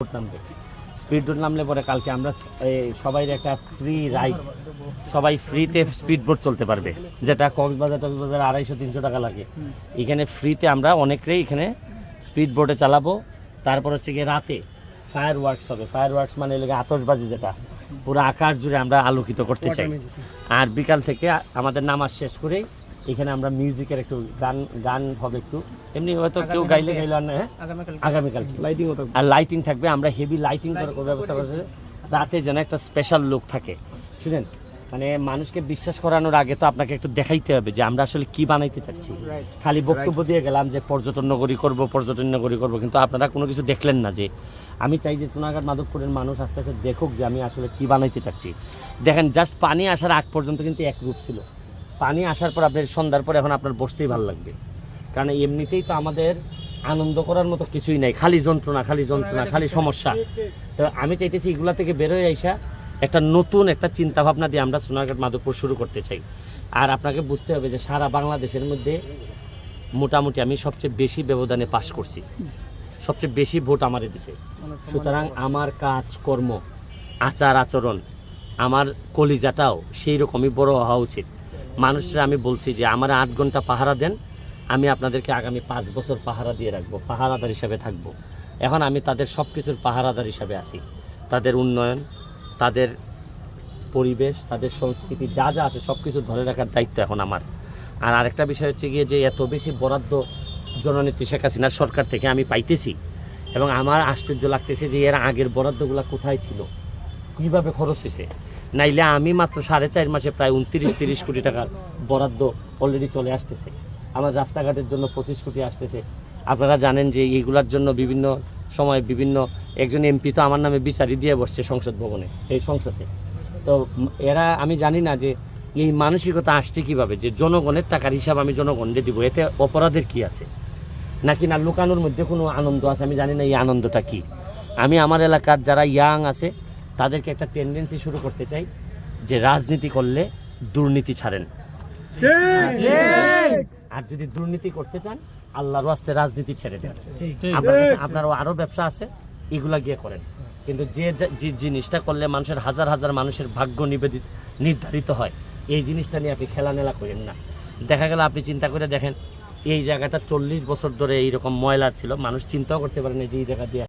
নামবে। স্পিড নামলে পরে কালকে আমরা সবাই একটা ফ্রি রাইড সবাই ফ্রিতে স্পিড বোট চলতে পারবে, যেটা কক্সবাজার টক্সবাজার আড়াইশো, তিনশো টাকা লাগে। এখানে ফ্রিতে আমরা অনেকেই এখানে স্পিড বোটে চালাবো। তারপর হচ্ছে গিয়ে রাতে ফায়ার ওয়ার্কস হবে। ফায়ার ওয়ার্কস মানে লেগে আতশবাজি যেটা। পুরো আকাশ জুড়ে আমরা আলোকিত করতে চাই। আর বিকাল থেকে আমাদের নামাজ শেষ করেই এখানে আমরা মিউজিকের একটু গান গান হবে একটু। এমনি হয়তো কেউ গাইলে গাইলো আর না হ্যাঁ? আগামীকাল লাইটিং আর লাইটিং থাকবে আমরা হেভি লাইটিং করার ব্যবস্থা করেছি। রাতে যেন একটা স্পেশাল লুক থাকে। শুনেন মানে মানুষকে বিশ্বাস করানোর আগে তো আপনাকে একটু দেখাইতে হবে যে আমরা আসলে কি বানাইতে চাচ্ছি। খালি বক্তব্য দিয়ে গেলাম যে পর্যটন নগরী করব পর্যটন নগরী করব কিন্তু আপনারা কোনো কিছু দেখলেন না যে আমি চাই যে সোনাঘাট মাধবপুরের মানুষ আস্তে আস্তে দেখুক যে আমি আসলে কি বানাইতে চাচ্ছি। দেখেন জাস্ট পানি আসার আগ পর্যন্ত কিন্তু এক রূপ ছিল। পানি আসার পর আপনার সন্ধ্যার পর এখন আপনার বসতেই ভালো লাগবে। কারণ এমনিতেই তো আমাদের আনন্দ করার মতো কিছুই নাই, খালি যন্ত্রণা খালি যন্ত্রণা, খালি সমস্যা। তো আমি চাইতেছি এগুলা থেকে বেরোয় আইসা একটা নতুন একটা চিন্তা ভাবনা দিয়ে আমরা সোনারঘাট মাধবপুর শুরু করতে চাই। আর আপনাকে বুঝতে হবে যে সারা বাংলাদেশের মধ্যে মোটামুটি আমি সবচেয়ে বেশি ব্যবধানে পাশ করছি। সবচেয়ে বেশি ভোট আমারে দিছে। সুতরাং আমার কাজ কর্ম আচার আচরণ, আমার কলিজাটাও সেই রকমই বড় হওয়া উচিত। মানুষরা আমি বলছি যে, আমার আট ঘণ্টা পাহারা দেন আমি আপনাদেরকে আগামী পাঁচ বছর পাহারা দিয়ে রাখব, পাহারাদার হিসাবে থাকব। এখন আমি তাদের সব কিছুর পাহারাদার হিসাবে আছি। তাদের উন্নয়ন, তাদের পরিবেশ, তাদের সংস্কৃতি, যা যা আছে সব কিছু ধরে রাখার দায়িত্ব এখন আমার। আর আরেকটা বিষয় হচ্ছে গিয়ে যে এত বেশি বরাদ্দ জননেত্রী শেখ হাসিনার সরকার থেকে আমি পাইতেছি এবং আমার আশ্চর্য লাগতেছে যে এর আগের বরাদ্দগুলো কোথায় ছিল? কীভাবে খরচ হয়েছে নাইলে আমি মাত্র সাড়ে চার মাসে প্রায় উনত্রিশ, তিরিশ কোটি টাকার বরাদ্দ অলরেডি চলে আসতেছে। আমার রাস্তাঘাটের জন্য পঁচিশ কোটি আসতেছে। আপনারা জানেন যে এইগুলার জন্য বিভিন্ন সময় বিভিন্ন একজন এমপি তো আমার নামে বিচারি দিয়ে বসছে সংসদ ভবনে এই সংসদে। তো এরা আমি জানি না যে এই মানসিকতা আসছে কীভাবে যে জনগণের টাকার হিসাব আমি জনগণকে দিব এতে অপরাধের কি আছে? নাকি না লুকানোর মধ্যে কোনো আনন্দ আছে? আমি জানি না এই আনন্দটা কি। আমি আমার এলাকার যারা ইয়াং আছে তাদেরকে একটা টেন্ডেন্সি শুরু করতে চাই যে রাজনীতি করলে দুর্নীতি ছাড়েন। আর যদি দুর্নীতি করতে চান আল্লাহর রাস্তে রাজনীতি ছেড়ে দেন। আপনার কাছে আপনারও আরও ব্যবসা আছে এগুলা গিয়ে করেন। কিন্তু যে যে জিনিসটা করলে মানুষের হাজার হাজার মানুষের ভাগ্য নিবেদিত নির্ধারিত হয় এই জিনিসটা নিয়ে আপনি খেলামেলা করেন না। দেখা গেল আপনি চিন্তা করে দেখেন এই জায়গাটা চল্লিশ বছর ধরে এইরকম ময়লা ছিল মানুষ চিন্তাও করতে পারেন যে এই জায়গা দিয়ে